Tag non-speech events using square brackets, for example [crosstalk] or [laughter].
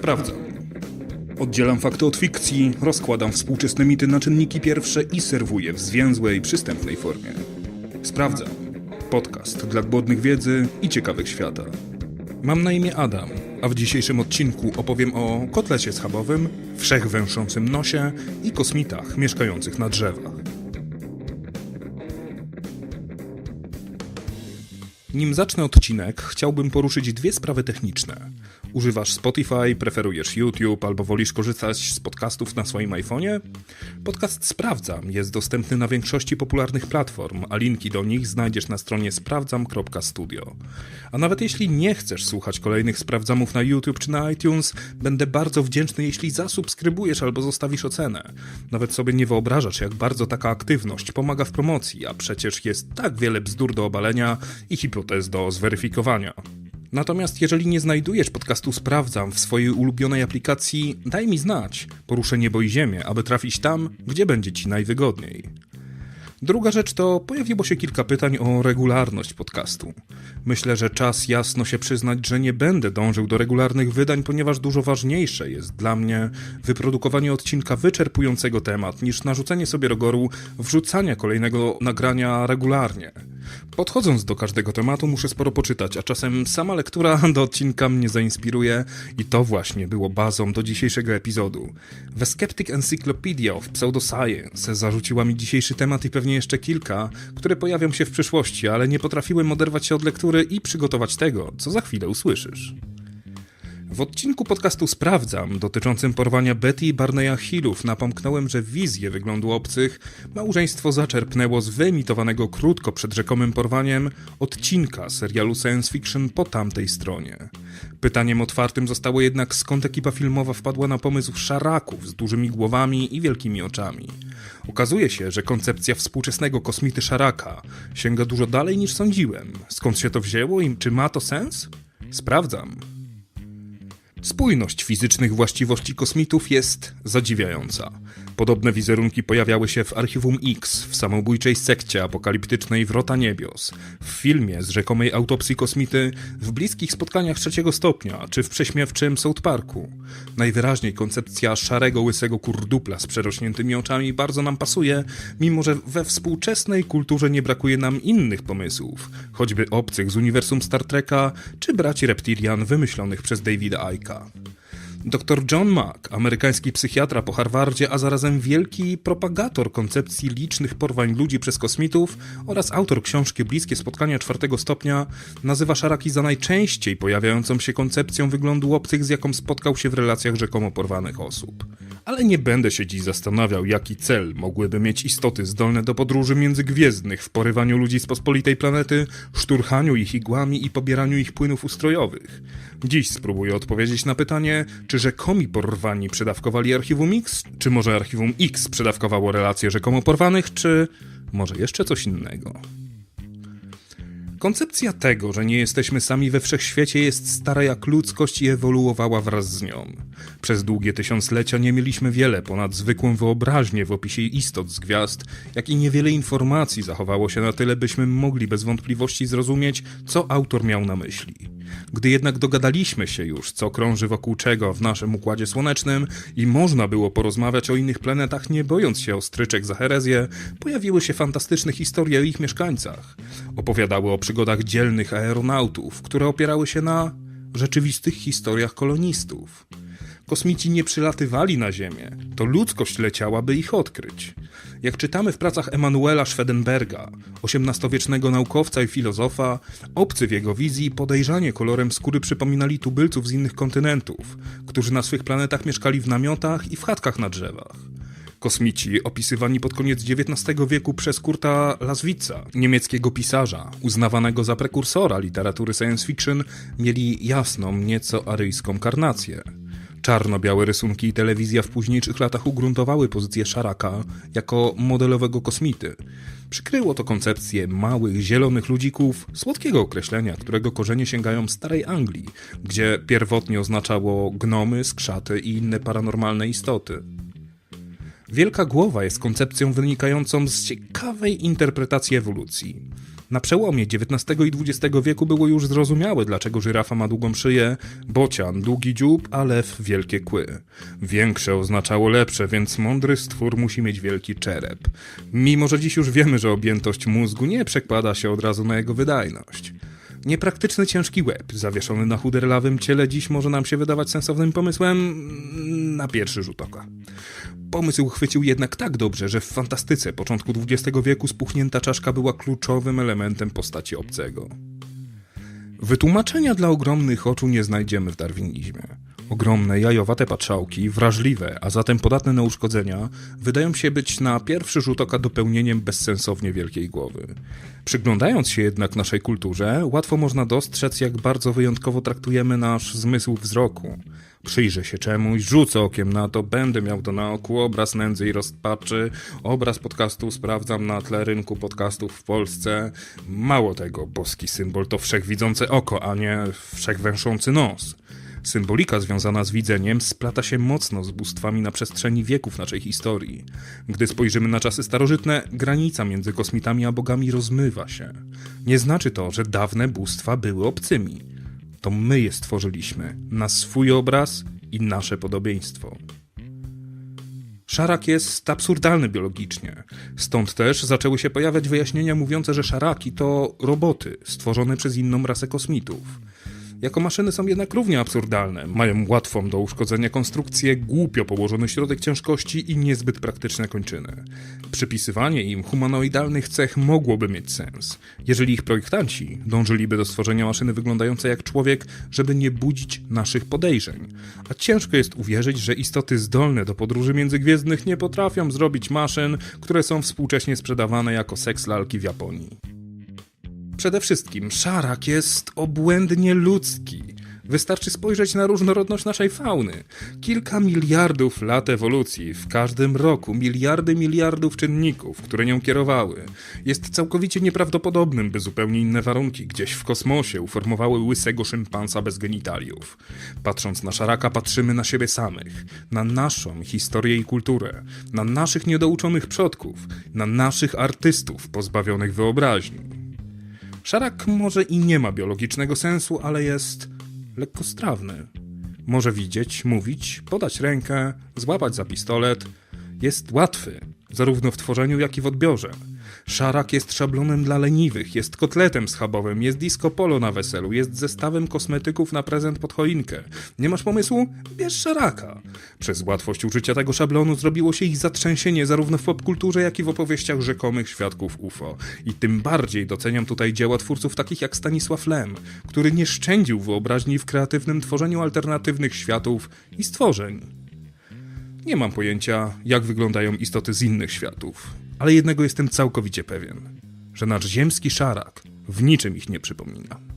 Sprawdzam. Oddzielam fakty od fikcji, rozkładam współczesne mity na czynniki pierwsze i serwuję w zwięzłej, przystępnej formie. Sprawdzam. Podcast dla głodnych wiedzy i ciekawych świata. Mam na imię Adam, a w dzisiejszym odcinku opowiem o kotlecie schabowym, wszechwęszącym nosie i kosmitach mieszkających na drzewach. Nim zacznę odcinek, chciałbym poruszyć dwie sprawy techniczne. Używasz Spotify, preferujesz YouTube albo wolisz korzystać z podcastów na swoim iPhone'ie? Podcast Sprawdzam jest dostępny na większości popularnych platform, a linki do nich znajdziesz na stronie sprawdzam.studio. A nawet jeśli nie chcesz słuchać kolejnych sprawdzamów na YouTube czy na iTunes, będę bardzo wdzięczny, jeśli zasubskrybujesz albo zostawisz ocenę. Nawet sobie nie wyobrażasz, jak bardzo taka aktywność pomaga w promocji, a przecież jest tak wiele bzdur do obalenia i hipotez do zweryfikowania. Natomiast jeżeli nie znajdujesz podcastu Sprawdzam w swojej ulubionej aplikacji, daj mi znać. Poruszę niebo i ziemię, aby trafić tam, gdzie będzie ci najwygodniej. Druga rzecz to pojawiło się kilka pytań o regularność podcastu. Myślę, że czas jasno się przyznać, że nie będę dążył do regularnych wydań, ponieważ dużo ważniejsze jest dla mnie wyprodukowanie odcinka wyczerpującego temat niż narzucenie sobie rogoru wrzucania kolejnego nagrania regularnie. Podchodząc do każdego tematu muszę sporo poczytać, a czasem sama lektura [laughs] do odcinka mnie zainspiruje i to właśnie było bazą do dzisiejszego epizodu. The Skeptic Encyclopedia of Pseudoscience zarzuciła mi dzisiejszy temat i pewnie jeszcze kilka, które pojawią się w przyszłości, ale nie potrafiłem oderwać się od lektury i przygotować tego, co za chwilę usłyszysz. W odcinku podcastu Sprawdzam, dotyczącym porwania Betty i Barneya Hillów, napomknąłem, że wizję wyglądu obcych małżeństwo zaczerpnęło z wyemitowanego krótko przed rzekomym porwaniem odcinka serialu science fiction po tamtej stronie. Pytaniem otwartym zostało jednak, skąd ekipa filmowa wpadła na pomysł szaraków z dużymi głowami i wielkimi oczami. Okazuje się, że koncepcja współczesnego kosmity szaraka sięga dużo dalej niż sądziłem. Skąd się to wzięło i czy ma to sens? Sprawdzam. Spójność fizycznych właściwości kosmitów jest zadziwiająca. Podobne wizerunki pojawiały się w Archiwum X, w samobójczej sekcie apokaliptycznej Wrota Niebios, w filmie z rzekomej autopsji kosmity, w bliskich spotkaniach trzeciego stopnia, czy w prześmiewczym South Parku. Najwyraźniej koncepcja szarego, łysego kurdupla z przerośniętymi oczami bardzo nam pasuje, mimo że we współczesnej kulturze nie brakuje nam innych pomysłów, choćby obcych z uniwersum Star Treka, czy braci reptilian wymyślonych przez Davida Icka. Dr John Mack, amerykański psychiatra po Harvardzie, a zarazem wielki propagator koncepcji licznych porwań ludzi przez kosmitów oraz autor książki Bliskie Spotkania czwartego stopnia, nazywa szaraki za najczęściej pojawiającą się koncepcją wyglądu obcych, z jaką spotkał się w relacjach rzekomo porwanych osób. Ale nie będę się dziś zastanawiał, jaki cel mogłyby mieć istoty zdolne do podróży międzygwiezdnych w porywaniu ludzi z pospolitej planety, szturchaniu ich igłami i pobieraniu ich płynów ustrojowych. Dziś spróbuję odpowiedzieć na pytanie, czy rzekomi porwani przedawkowali Archiwum X, czy może Archiwum X przedawkowało relacje rzekomo porwanych, czy może jeszcze coś innego. Koncepcja tego, że nie jesteśmy sami we wszechświecie jest stara jak ludzkość i ewoluowała wraz z nią. Przez długie tysiąclecia nie mieliśmy wiele ponad zwykłą wyobraźnię w opisie istot z gwiazd, jak i niewiele informacji zachowało się na tyle, byśmy mogli bez wątpliwości zrozumieć, co autor miał na myśli. Gdy jednak dogadaliśmy się już, co krąży wokół czego w naszym układzie słonecznym i można było porozmawiać o innych planetach, nie bojąc się ostryczek za herezję, pojawiły się fantastyczne historie o ich mieszkańcach. Opowiadały o przygodach dzielnych aeronautów, które opierały się na rzeczywistych historiach kolonistów. Kosmici nie przylatywali na Ziemię, to ludzkość leciała, by ich odkryć. Jak czytamy w pracach Emanuela Schwedenberga, XVIII-wiecznego naukowca i filozofa, obcy w jego wizji podejrzanie kolorem skóry przypominali tubylców z innych kontynentów, którzy na swych planetach mieszkali w namiotach i w chatkach na drzewach. Kosmici, opisywani pod koniec XIX wieku przez Kurta Laswitza, niemieckiego pisarza, uznawanego za prekursora literatury science fiction, mieli jasną, nieco aryjską karnację. Czarno-białe rysunki i telewizja w późniejszych latach ugruntowały pozycję Szaraka jako modelowego kosmity. Przykryło to koncepcję małych, zielonych ludzików, słodkiego określenia, którego korzenie sięgają starej Anglii, gdzie pierwotnie oznaczało gnomy, skrzaty i inne paranormalne istoty. Wielka głowa jest koncepcją wynikającą z ciekawej interpretacji ewolucji. Na przełomie XIX i XX wieku było już zrozumiałe, dlaczego żyrafa ma długą szyję, bocian długi dziób, a lew wielkie kły. Większe oznaczało lepsze, więc mądry stwór musi mieć wielki czerep. Mimo, że dziś już wiemy, że objętość mózgu nie przekłada się od razu na jego wydajność. Niepraktyczny ciężki łeb, zawieszony na chuderlawym ciele, dziś może nam się wydawać sensownym pomysłem na pierwszy rzut oka. Pomysł chwycił jednak tak dobrze, że w fantastyce początku XX wieku spuchnięta czaszka była kluczowym elementem postaci obcego. Wytłumaczenia dla ogromnych oczu nie znajdziemy w darwinizmie. Ogromne, jajowate patrzałki, wrażliwe, a zatem podatne na uszkodzenia, wydają się być na pierwszy rzut oka dopełnieniem bezsensownie wielkiej głowy. Przyglądając się jednak naszej kulturze, łatwo można dostrzec, jak bardzo wyjątkowo traktujemy nasz zmysł wzroku. Przyjrzę się czemuś, rzucę okiem na to, będę miał to na oku, obraz nędzy i rozpaczy, obraz podcastu sprawdzam na tle rynku podcastów w Polsce. Mało tego, boski symbol to wszechwidzące oko, a nie wszechwęszący nos. Symbolika związana z widzeniem splata się mocno z bóstwami na przestrzeni wieków naszej historii. Gdy spojrzymy na czasy starożytne, granica między kosmitami a bogami rozmywa się. Nie znaczy to, że dawne bóstwa były obcymi. To my je stworzyliśmy na swój obraz i nasze podobieństwo. Szarak jest absurdalny biologicznie. Stąd też zaczęły się pojawiać wyjaśnienia mówiące, że szaraki to roboty stworzone przez inną rasę kosmitów. Jako maszyny są jednak równie absurdalne. Mają łatwą do uszkodzenia konstrukcję, głupio położony środek ciężkości i niezbyt praktyczne kończyny. Przypisywanie im humanoidalnych cech mogłoby mieć sens, jeżeli ich projektanci dążyliby do stworzenia maszyny wyglądającej jak człowiek, żeby nie budzić naszych podejrzeń. A ciężko jest uwierzyć, że istoty zdolne do podróży międzygwiezdnych nie potrafią zrobić maszyn, które są współcześnie sprzedawane jako seks lalki w Japonii. Przede wszystkim szarak jest obłędnie ludzki. Wystarczy spojrzeć na różnorodność naszej fauny. Kilka miliardów lat ewolucji, w każdym roku miliardy miliardów czynników, które nią kierowały. Jest całkowicie nieprawdopodobnym, by zupełnie inne warunki gdzieś w kosmosie uformowały łysego szympansa bez genitaliów. Patrząc na szaraka, patrzymy na siebie samych, na naszą historię i kulturę, na naszych niedouczonych przodków, na naszych artystów pozbawionych wyobraźni. Szarak może i nie ma biologicznego sensu, ale jest lekkostrawny. Może widzieć, mówić, podać rękę, złapać za pistolet. Jest łatwy, zarówno w tworzeniu, jak i w odbiorze. Szarak jest szablonem dla leniwych, jest kotletem schabowym, jest disco polo na weselu, jest zestawem kosmetyków na prezent pod choinkę. Nie masz pomysłu? Bierz szaraka. Przez łatwość użycia tego szablonu zrobiło się ich zatrzęsienie zarówno w popkulturze, jak i w opowieściach rzekomych świadków UFO. I tym bardziej doceniam tutaj dzieła twórców takich jak Stanisław Lem, który nie szczędził wyobraźni w kreatywnym tworzeniu alternatywnych światów i stworzeń. Nie mam pojęcia, jak wyglądają istoty z innych światów, ale jednego jestem całkowicie pewien, że nasz ziemski szarak w niczym ich nie przypomina.